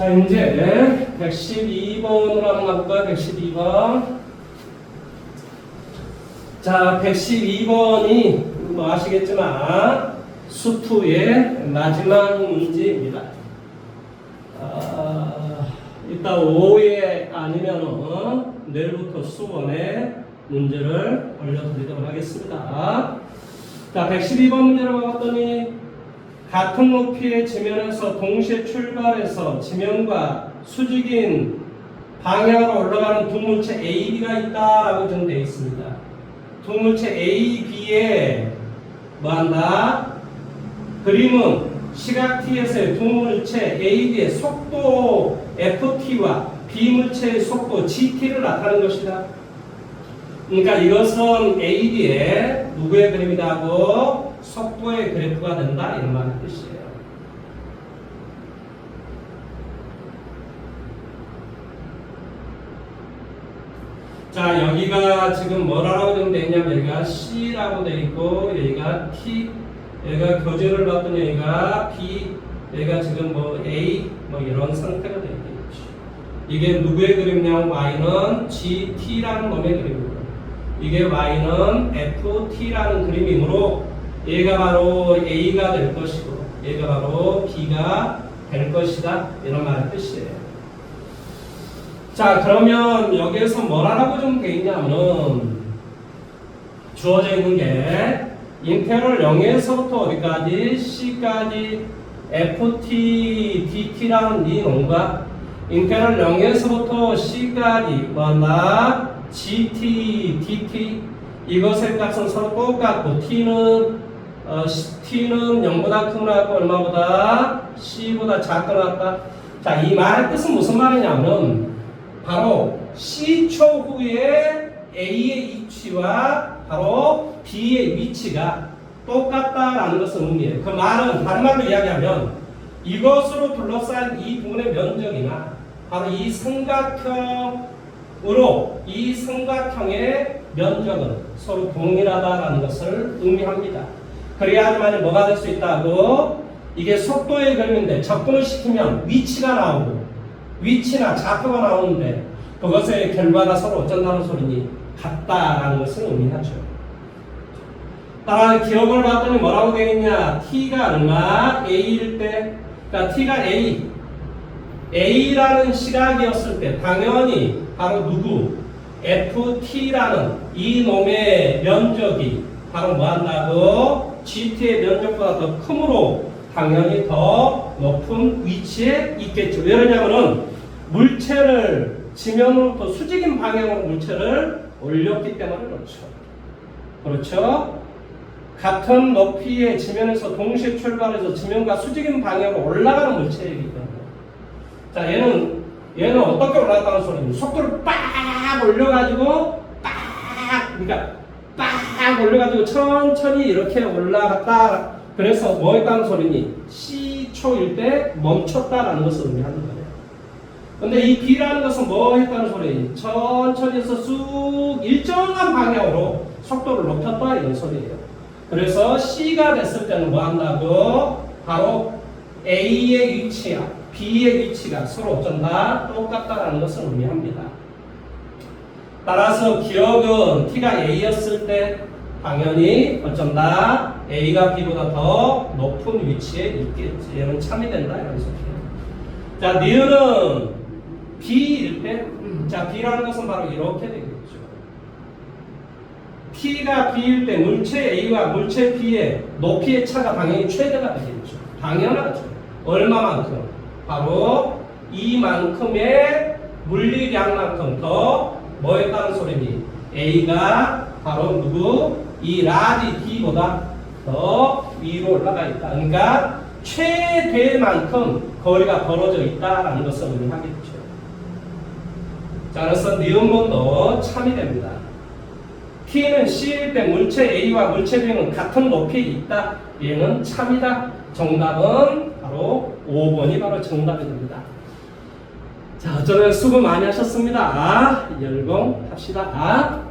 자, 이제 112번으로 한번 가볼까요? 112번. 자, 112번이 뭐 아시겠지만 수투의 마지막 문제입니다. 아, 이따 오후에 아니면은 내일부터 수원에 문제를 올려드리도록 하겠습니다. 자, 112번 문제로 봤더니 같은 높이의 지면에서 동시에 출발해서 지면과 수직인 방향으로 올라가는 두 물체 A, B가 있다라고 정되어 있습니다. 두 물체 A, B에 뭐한다? 그림은 시각 T에서의 두 물체 A, B의 속도 FT와 B 물체의 속도 GT를 나타내는 것이다. 그러니까 이것은 A, B의 누구의 그림이다 하고 속도의 그래프가 된다 이런 말의 뜻이에요. 자 여기가 지금 뭐라고 좀 되어 있냐면 여기가 C라고 되어 있고 여기가 T 여기가 교재를 봤더니 여기가 B 여기가 지금 뭐 A 뭐 이런 상태가 되어 있겠죠. 이게 누구의 그림이냐면 Y는 GT라는 놈의 그림이고 이게 Y는 FT라는 그림이므로 얘가 바로 A가 될 것이고 얘가 바로 B가 될 것이다. 이런 말의 뜻이에요. 자 그러면 여기에서 뭐라고 좀 돼 있냐면은 주어져 있는 게 인테럴 0에서부터 어디까지? C까지 FT, DT라는 이 놈과 인테럴 0에서부터 C까지 뭐나 GT, DT 이것의 값은 서로 똑같고 T는 어, T는 0보다 큰 거같고 얼마보다 C보다 거 같다. 자, 이 말의 뜻은 무슨 말이냐면 바로 C초 후에 A의 위치와 바로 B의 위치가 똑같다라는 것을 의미해요. 그 말은 다른 말로 이야기하면 이것으로 둘러싼 이 부분의 면적이나 바로 이 삼각형 으로 이 삼각형의 면적은 서로 동일하다라는 것을 의미합니다. 그래야지만 뭐가 될 수 있다고 이게 속도의 그림인데 접근을 시키면 위치가 나오고 위치나 좌표가 나오는데 그것의 결과가 서로 어쩐다는 소리니 같다라는 것을 의미하죠. 따라 기억을 봤더니 뭐라고 되어 있냐? t가 얼마? a일 때, 그러니까 t가 a, a라는 시각이었을 때 당연히 바로 누구? ft라는 이 놈의 면적이 바로 뭐 한다고? gt의 면적보다 더 크므로 당연히 더 높은 위치에 있겠죠. 왜 그러냐면은 물체를 지면으로부터 수직인 방향으로 물체를 올렸기 때문에 그렇죠. 그렇죠? 같은 높이의 지면에서 동시에 출발해서 지면과 수직인 방향으로 올라가는 물체이기 때문에. 자, 얘는, 얘는 어떻게 올라갔다는 소리니? 속도를 빡 올려가지고, 빡! 그러니까, 빡! 올려가지고 천천히 이렇게 올라갔다. 그래서 뭐 했다는 소리니? C초일 때 멈췄다라는 것을 의미하는 거예요. 근데 이 B라는 것은 뭐 했다는 소리니? 천천히 해서 쑥 일정한 방향으로 속도를 높였다 이런 소리예요. 그래서 C가 됐을 때는 뭐 한다고? 바로 A의 위치와 B의 위치가 서로 어쩐다? 똑같다라는 것을 의미합니다. 따라서 기억은 T가 A였을 때 당연히 어쩐다? A가 B보다 더 높은 위치에 있겠지. 얘는 참이 된다 이런 소리예요. 자, 니은은 B일 때, 자, B라는 것은 바로 이렇게 되겠죠. T가 B일 때 물체 A와 물체 B의 높이의 차가 당연히 최대가 되겠죠. 당연하죠. 얼마만큼? 바로 이만큼의 물리량만큼 더 뭐였다는 소리니? A가 바로 누구? 이 라지 D보다 더 위로 올라가 있다. 그러니까 최대만큼 거리가 벌어져 있다라는 것을 의미하겠죠. 자, 그래서 니은문도 참이 됩니다. T는 C일 때 물체 A와 물체 B는 같은 높이에 있다. 얘는 참이다. 정답은 바로 5번이 바로 정답이 됩니다. 자, 어쩌면 수고 많이 하셨습니다. 열공 합시다.